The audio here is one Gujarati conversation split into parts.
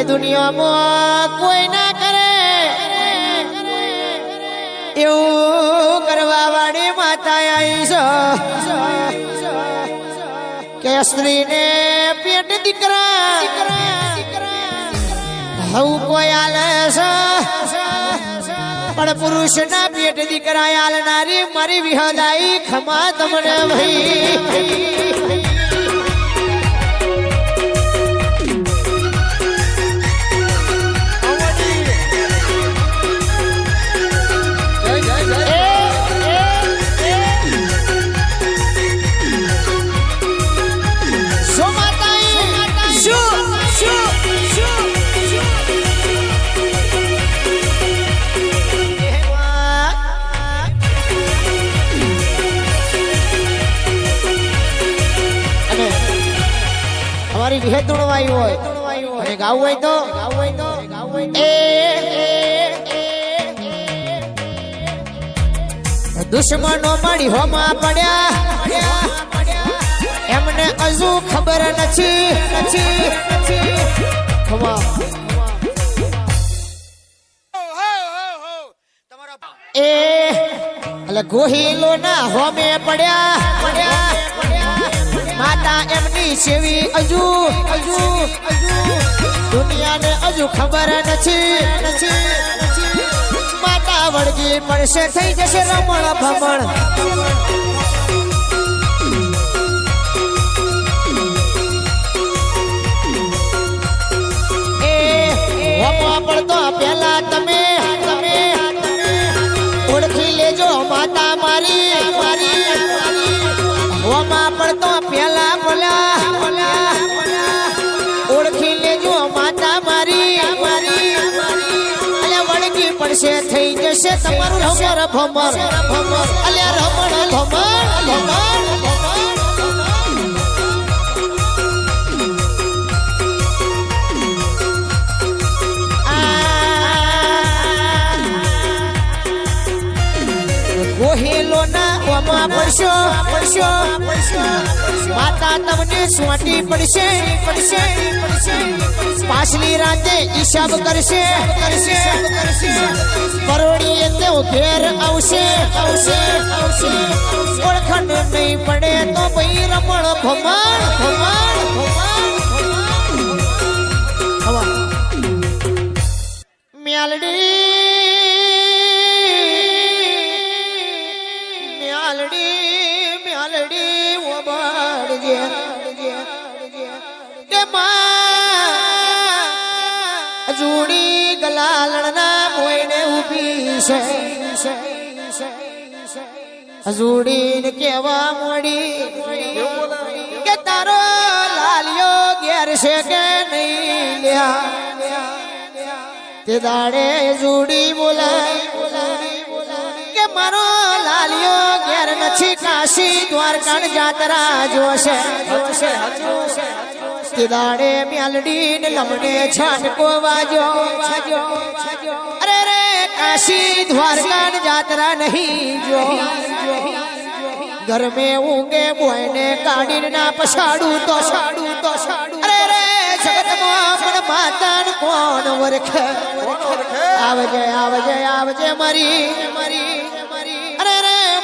એ દુનિયામાં કોઈ ના કરે એવું કરવા વાળી માતા આવી છે કે સ્ત્રીને પેટ દીકરા હવું કોઈ આલે છે પણ પુરુષના પેટ દીકરા આલનારી મારી વિહદાઈ ખમા તમને ભાઈ દુશ્મનો મળી હોમાં પડ્યા. એમને હજુ ખબર નથી. એ એટલે ગોહિલો ના હોમે પડ્યા. પડ્યા માતા એમની સેવી હજુ. હજુ હજુ દુનિયાને હજુ ખબર નથી નથી. વળગી પડશે થઈ જશે રમણ ભમણ. જશે તમારું રમર ભમર ભમર અલ્યા રમણ ભમર ભમર ઓમાં પડશો પડશો. માતા તમને સોટી પડશે પડશે. પાછલી રાતે હિસાબ કરશે કરશે. પરોડીએ તેઓ ઘેર આવશે આવશે આવશે. ઓળખણ નહીં પડે તો ભાઈ રમણ, ભમણ ભમણ ભમણ. મ્યાલડી મ્યાલડી, ઓબાડજે. જૂડી ગલાલણના મોઈને ઊભી છે. હજુડીને કેવા મળી કે તારો લાલિયો ઘેર છે કે નહીં લ્યા? તે દાડે જુડી બોલાય. કે મારો લાલિયો ઘેર નથી કાશી દ્વારકાણ જાત્રા જોશે. તિદાડે મ્યાલડી ને લમડે છાટકો વાજો અરે રે કાશી દ્વારકાણ જાત્રા નહીં જો. ઘર મે ઊંઘે બોયને કાઢીને ના પછાડું તો. છાડું તો છાડું અરે રે જગતમાં પણ માતાન કોણ વરખે આવજે આવજે આવજે મરી. મારી.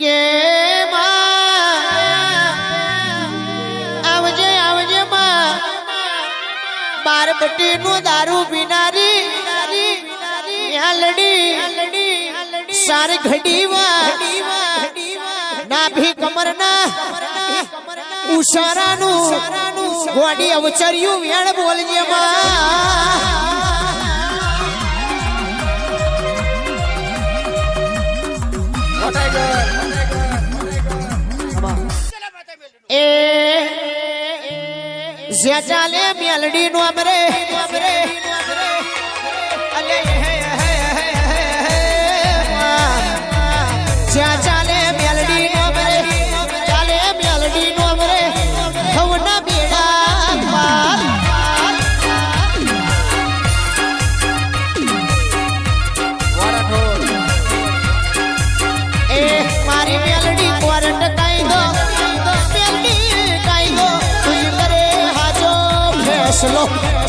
ગે માં આવજે આવજે માં બાર બટી નું દારૂ પીનારી લડી સાર ઘડી ના ભી કમર ના ઉશારાનું ગોડી અવચર્યું વેણ બોલજે માં એ જ્યાં ચાલે મેલડી નો અમરે અમરે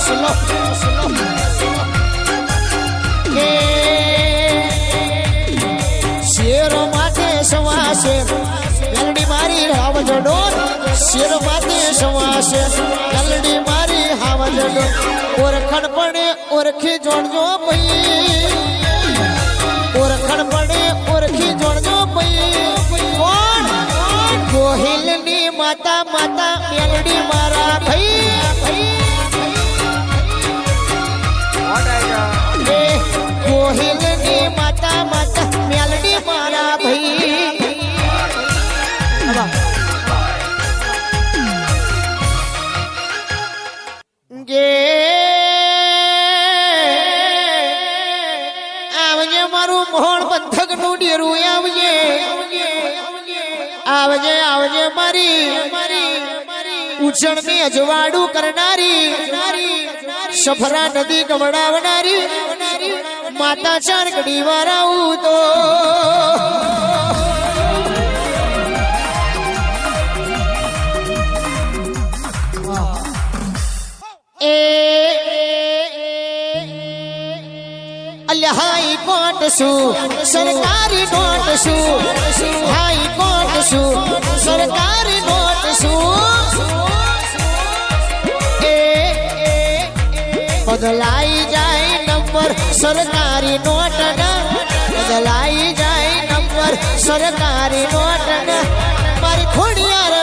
સ્લો કે શેરો માટે સવાશે. ગલડી મારી હાવજ ડોર શેરો માટે સવાશે. ગલડી મારી હાવજ ડોર ઓરખણ પડે, ઓરખી જોડજો ભાઈ ઓરખણ પડે, ઓરખી જોડજો ભાઈ કોણ? ગોહિલની માતા માતા. ઉછણ ની અજવાડું કરનારી સફરા નદી ગવડાવનારી માતા ચારકડી વારાવું તો એ અલ્યા હાઈ કોર્ટ શું સરકારી નોટ શું હાઈ કોર્ટ શું સરકારી નોટ શું બદલાઈ જાય નંબર સરકારી નોટ બદલાઈ જાય નંબર સરકારી નોટ મારી ખોડિયાર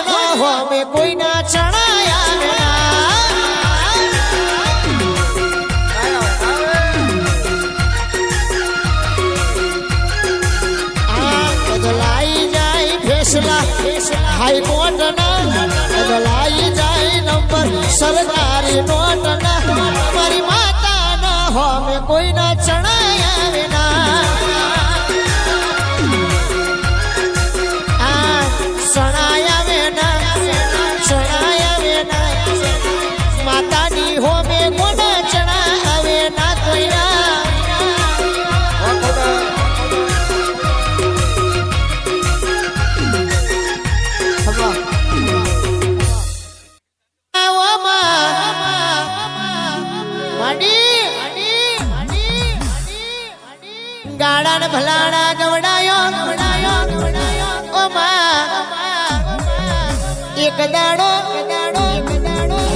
એક દાડો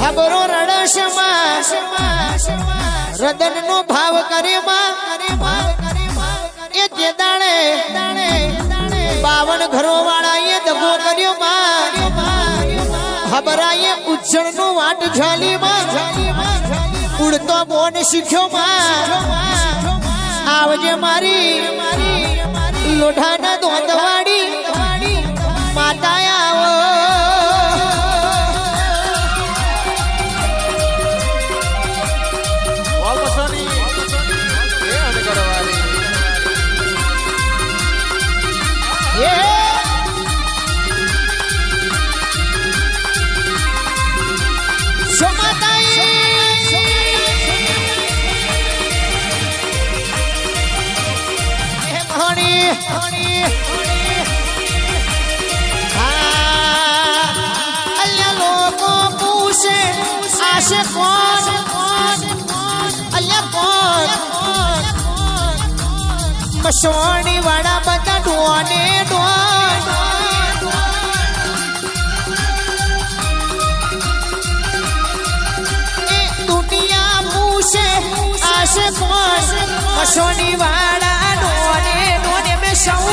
હગરો રડશ રદન નો ભાવ કરે એ જે દાણે બાવન ઘરો વાળા એ દગો કર્યો હબરાએ ઉજ્જણ નો વાટ ઝાલી ઉડતો બોન શીખ્યો આવજે મારી લોઢાના દોંદવાડી માતા મસવાણી વાળા બધા ડોને ડોન પૂછે આશે કોણ? મસોની વાળા ડોને ડોને મેં સૌ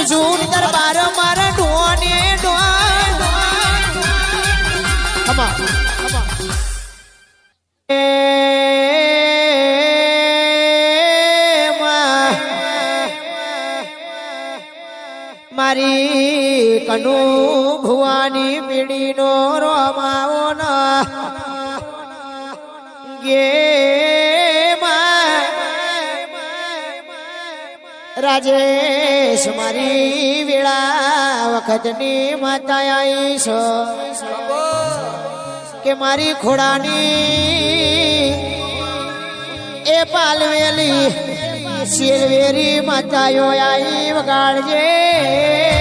અર્જુન દરબાર મારા ડોને મારી કનુ ભુવાની પીડીનો રોમાઓ ના. ગે રાજેશ મારી વેળા વખતની માતા આઈશ કે મારી ખોડાની એ પાલવેલી શેરવેરી માતાઓ આવી વગાડજે.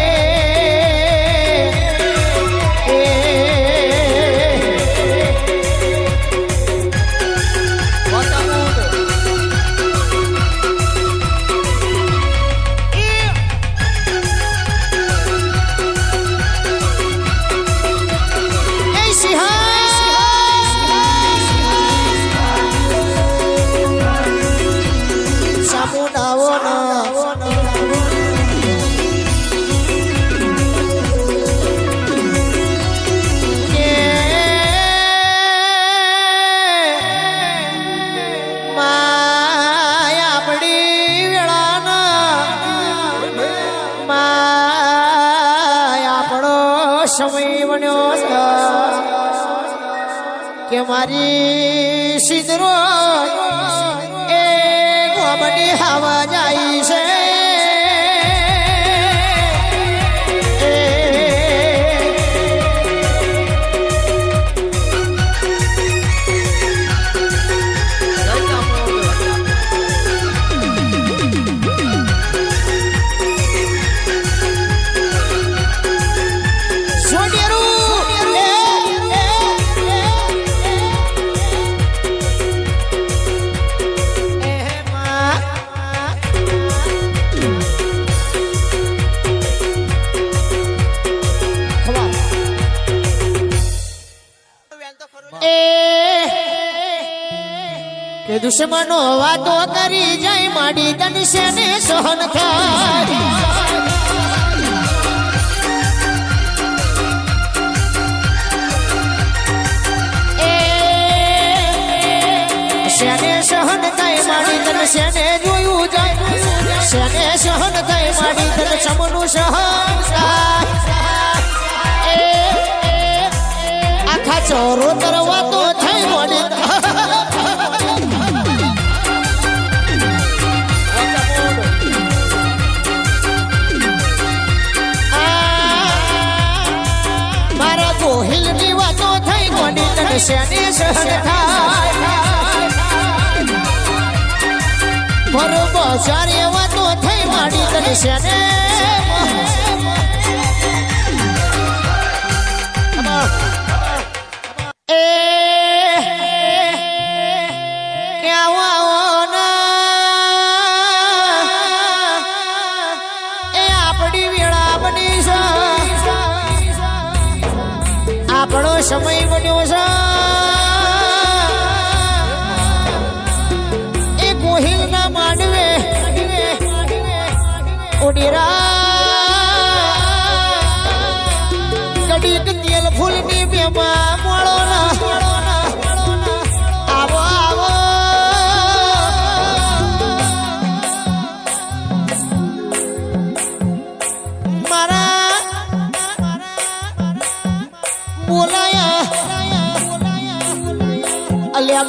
માય વેળાના આપણો સમય બન્યો કે મારી સિંદરો એ ગોબડી હવા જાય છે. દુશ્મનો વાતો કરી જાય, માડી તનશે ને સહન થાય? શેને સહન થાય, માડી શેને જોયું જાય? શેને સહન થાય, માડી તન સમનું સહન આખા ચોરો તરવા તો થઈ માડી શેને સહન થાય બરોબર સારી વાતો થઈ માડી તને શેને? અલ્યા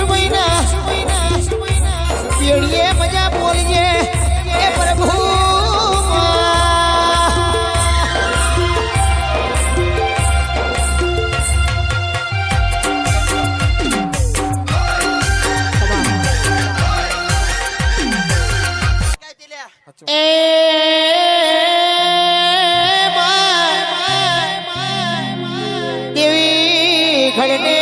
ભાઈના પેડીએ મજા બોલજે એ પ્રભુ. દેવી ઘડને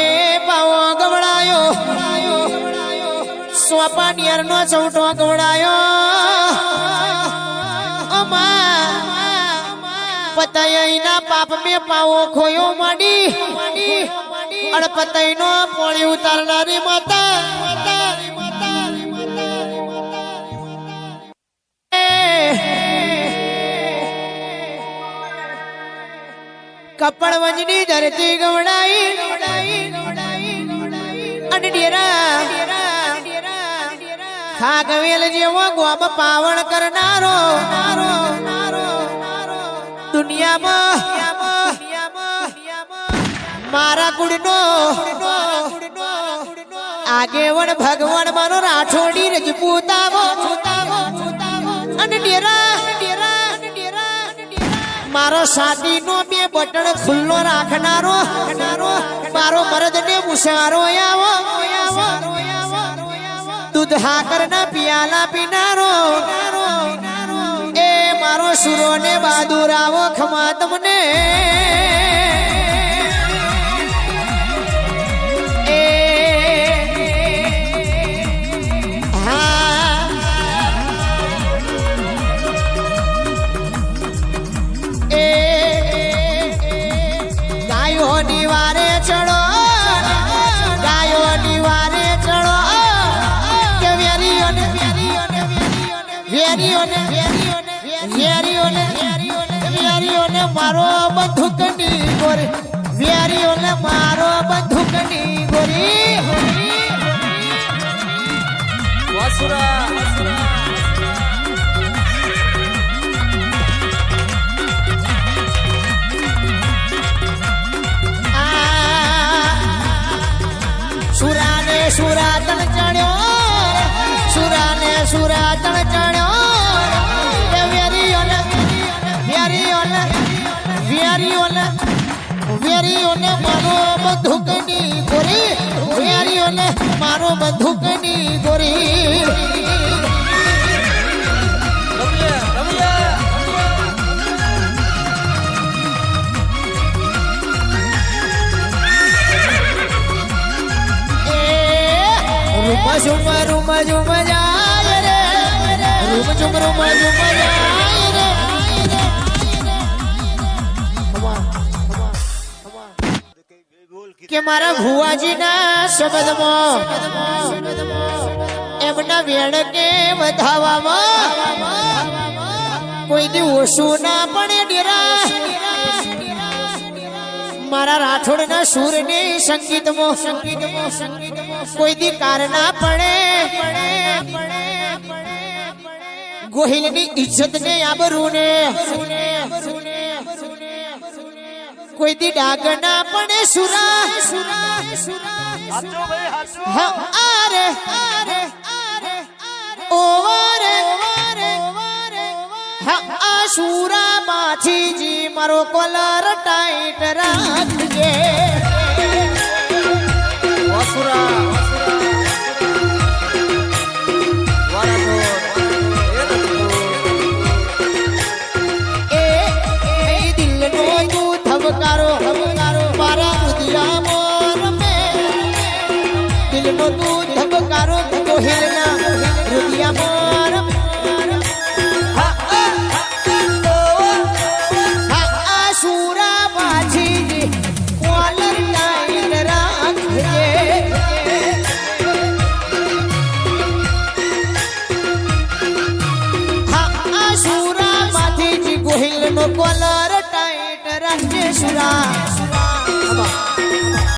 પાટિયાર નો છવટો ગવડાયો અમા પતય ના પાપ મે પાવો ખોયો માડી. અણ નો પોળી ઉતારનારી માતા. કપડ વંજની ધરતી ગવડાઈ. અને ડેરા ખાગવેલ જેવો ગોબ પાવણ કરનારો. દુનિયામાં મારા કુળનો આગેવણ ભગવાન મારો રાઠોડી રજપૂતાવો અને ડેરા, મારો સાટીનો બે બટન ખુલ્લો રાખનારો. મારો મરદ ને મુસારો આવો. દૂધ હાકર ના પિયાલા પીનારો. એ મારો સુરો ને બહાદુર આવો ખમા તમને. વેરીઓને વેરીઓને વેરીઓને મારો બંદૂકની ગોરી. વેરીઓને મારો બંદૂકની ગોરી. સુરાને મારો બંદૂકની ગોરી વેરીઓને મારો બંદૂકની ગોરી. રૂમ ઝુમ રૂમ ઝુમ જાય રે, રૂમ ઝુમ રૂમ ઝુમ જાય. કે મારા ભુવાજીના શબ્દમાં એમના વેણ કે વધાવામાં કોઈ દી ઓછું ના પડે ડેરા. મારા રાઠોડના સૂરને સંગીતમાં. સંગીતમાં સંગીતમાં કોઈ દી કાર ના પડે. ગોહિલની ઇજ્જત ને આબરૂને. કોઈ દી ડાગના ના સુરા. સુરા હા, આરે આરે ઓ ઓવારે હા આ સુરા માછીજી મારો કોલર ટાઈટ રાખજે. એ